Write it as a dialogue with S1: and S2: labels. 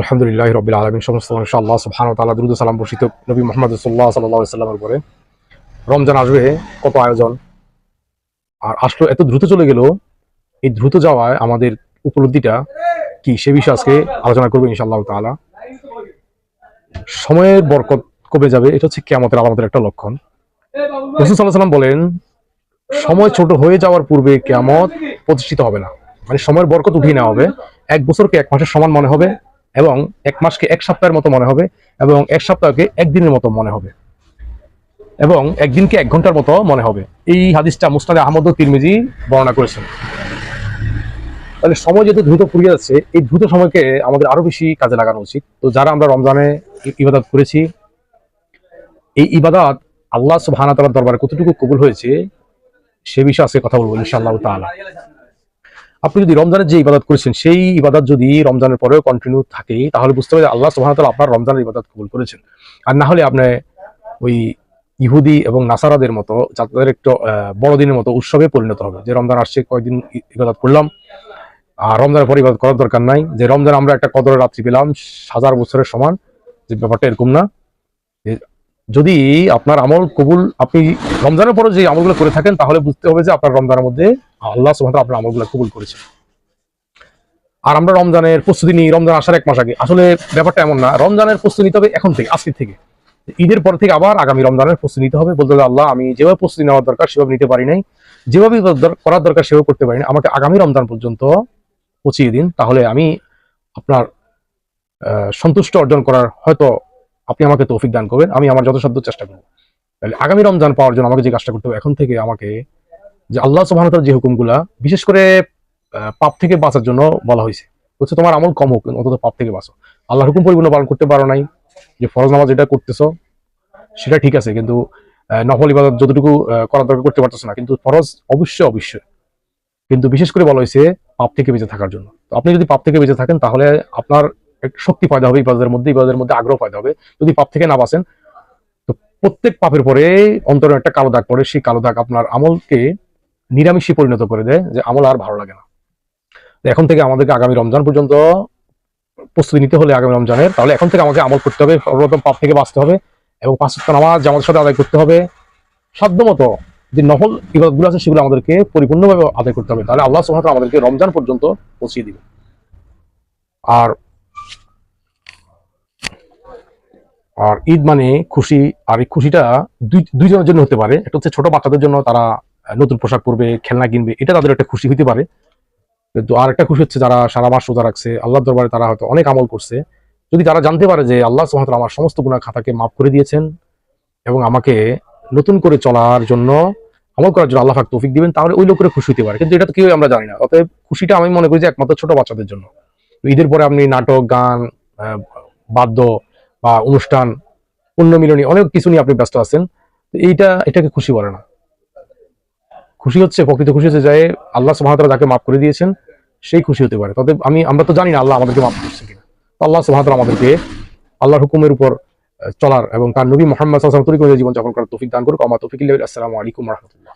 S1: আলহামদুলিল্লাহ রবিল আলমিন, সমস্ত মানুষ আল্লাহ সুবহান তাল্লাহ দ্রুত সালাম বর্ষিত নবী মোহাম্মদ সাল্লাহ সাল্লাহ সাল্লামের উপরে। রমজান আসবে, কত আয়োজন? আর আসলো, এত দ্রুত চলে গেল, এই দ্রুত যাওয়ায় আমাদের উপলব্ধিটা কি? সে বিষয়ে আজকে আলোচনা করব ইনশাআল্লাহ তাআলা। সময়ের বরকত কমে যাবে, এটা হচ্ছে কেমতের আলামতের একটা লক্ষণ। রসুল সাল্লাহ সাল্লাম বলেন, সময় ছোট হয়ে যাওয়ার পূর্বে কেমত প্রতিষ্ঠিত হবে না। মানে সময়ের বরকত উঠিয়ে নেওয়া হবে। এক বছরকে এক মাসের সমান মনে হবে। এবং এক মাসকে এক সপ্তাহের মতো মনে হবে এবং এক সপ্তাহকে একদিনের মতো মনে হবে। এবং একদিনকে এক ঘণ্টার মতো মনে হবে। এই হাদিসটা মুস্তাদে আহমদ তিরমিজি বর্ণনা করেছেন। তাহলে সময় যেহেতু দ্রুত ফুরিয়ে যাচ্ছে, এই দ্রুত সময়কে আমাদের আরও বেশি কাজে লাগানো উচিত। তো যারা আমরা রমজানে ইবাদত করেছি, এই ইবাদত আল্লাহ সুবহানাহু ওয়া তাআলার দরবারে কতটুকু কবুল হয়েছে, সে বিষয়ে আজকে কথা বলব ইনশাআল্লাহ তাআলা। আপনি যদি রমজানের যে ইবাদত করেছেন, সেই ইবাদত যদি রমজানের পরেও কন্টিনিউ থাকে, তাহলে বুঝতে যে আল্লাহ ওয়া আপনার রমজানের ইবাদত কবুল করেছেন। আর না হলে আপনি ওই ইহুদি এবং নাসারাদের মতো, যাদের একটু বড়দিনের মতো উৎসবে পরিণত হবে। যে রমজান আসছে, কয়েকদিন ইবাদত করলাম, আর রমজানের পরে ইবাদত করার দরকার নাই। যে রমজান আমরা একটা কদরের রাত্রি পেলাম হাজার বছরের সমান, যে ব্যাপারটা এরকম না। যদি আপনার আমল কবুল, আপনি রমজানের পরে যে আমলগুলো করে থাকেন, তাহলে বুঝতে হবে যে আপনার রমজানের মধ্যে আল্লাহ তাআলা আপনার আমলগুলো কবুল করেছেন। আর আমরা রমজানের প্রস্তুতি নিই, রমজান আসার এক মাস আগে। আসলে ব্যাপারটা এমন না, রমজানের প্রস্তুতি নিতে হবে এখন থেকে, আজকে থেকে। ঈদের পর থেকে আবার আগামী রমজানের প্রস্তুতি নিতে হবে। বলতে আল্লাহ, আমি যেভাবে প্রস্তুতি নেওয়ার দরকার, সেভাবে নিতে পারি নাই। যেভাবে করার দরকার, সেভাবে করতে পারি না আমাকে আগামী রমজান পর্যন্ত পৌঁছিয়ে দিন, তাহলে আমি আপনার সন্তুষ্ট অর্জন করার হয়তো আপনি আমাকে তৌফিক দান করবেন, আমি আমার যথাসাধ্য চেষ্টা করব। তাহলে আগামী রমজান পাওয়ার জন্য আমাকে যে কাজটা করতে হবে, এখন থেকে আমাকে যে আল্লাহ তাআলার যে হুকুমগুলা, বিশেষ করে পাপ থেকে বাঁচার জন্য বলা হয়েছে। হচ্ছে তোমার আমল কম হোক, অন্তত পাপ থেকে বাঁচো। আল্লাহর হুকুম পরিপূর্ণ পালন করতে পারো নাই। যে ফরজ নামাজ যেটা করতেছো, সেটা ঠিক আছে, কিন্তু নফল ইবাদত যতটুকু করার দরকার করতে পারতেছো না, কিন্তু ফরজ অবশ্যই অবশ্যই। কিন্তু বিশেষ করে বলা হয়েছে, পাপ থেকে বেঁচে থাকার জন্য। আপনি যদি পাপ থেকে বেঁচে থাকেন, তাহলে আপনার শক্তি পয়দা হবে ইবাদতের মধ্যে ইবাদতের মধ্যে আগ্রহ পয়দা হবে। যদি পাপ থেকে না বাঁচেন, তো প্রত্যেক পাপের পরে অন্তরে একটা কালো দাগ পড়ে, সেই কালো দাগ আপনার আমলকে নিরামিষে পরিণত করে দেয়, যে আমল আর ভালো লাগে না। এখন থেকে আমাদেরকে আগামী রমজান পর্যন্ত প্রস্তুতি নিতে হলে আগামী রমজানের, তাহলে এখন থেকে আমাকে আমল করতে হবে, সর্বপ্রথম পাপ থেকে বাঁচতে হবে এবং পাঁচ নামাজ জামাতের সাথে আদায় করতে হবে, সাধ্যমতো যে নহল ইবাদতগুলো আছে সেগুলো আমাদেরকে পরিপূর্ণভাবে আদায় করতে হবে, তাহলে আল্লাহ তাআলা আমাদেরকে রমজান পর্যন্ত পৌঁছিয়ে দিবে। আর আর ঈদ মানে খুশি, আর এই খুশিটা দুই, দুইজনের জন্য হতে পারে। একটা হচ্ছে ছোট বাচ্চাদের জন্য তারা নতুন পোশাক পরবে, খেলনা কিনবে, এটা তাদের একটা খুশি হতে পারে। কিন্তু আর একটা খুশি হচ্ছে যারা সারা মাস রোজা রাখছে আল্লাহ দরবারে তারা হয়তো অনেক আমল করছে। যদি তারা জানতে পারে যে আল্লাহ তাআলা আমার সমস্ত গুনাহ খাতাকে মাফ করে দিয়েছেন এবং আমাকে নতুন করে চলার জন্য আমল করার জন্য আল্লাহ তৌফিক দিবেন, তাহলে ওই লোকের খুশি হতে পারে। কিন্তু এটা তো কেউই আমরা জানি না। অতএব খুশিটা আমি মনে করি যে একমাত্র ছোট বাচ্চাদের জন্য। ঈদের পরে আপনি নাটক, গান বাদ্য বা অনুষ্ঠান পুণ্যমিলনী অনেক কিছু নিয়ে আপনি ব্যস্ত আছেন এইটা, এটাকে খুশি বলে না। খুশি হচ্ছে, প্রকৃত খুশি হচ্ছে যে আল্লাহ সুবহানাহু যাকে মাফ করে দিয়েছেন, সেই খুশি হতে পারে। তবে আমি, আমরা তো জানি না আল্লাহ আমাদেরকে মাফ করছে কিনা। আল্লাহ সুবহানাহু আমাদেরকে আল্লাহর হুকুমের উপর চলার এবং তার নবী মোহাম্মদ জীবন যাপন করার তৌফিক দান করুক। আমার তৌফিক আসসালামু আলাইকুম রাহমাতুল্লাহ।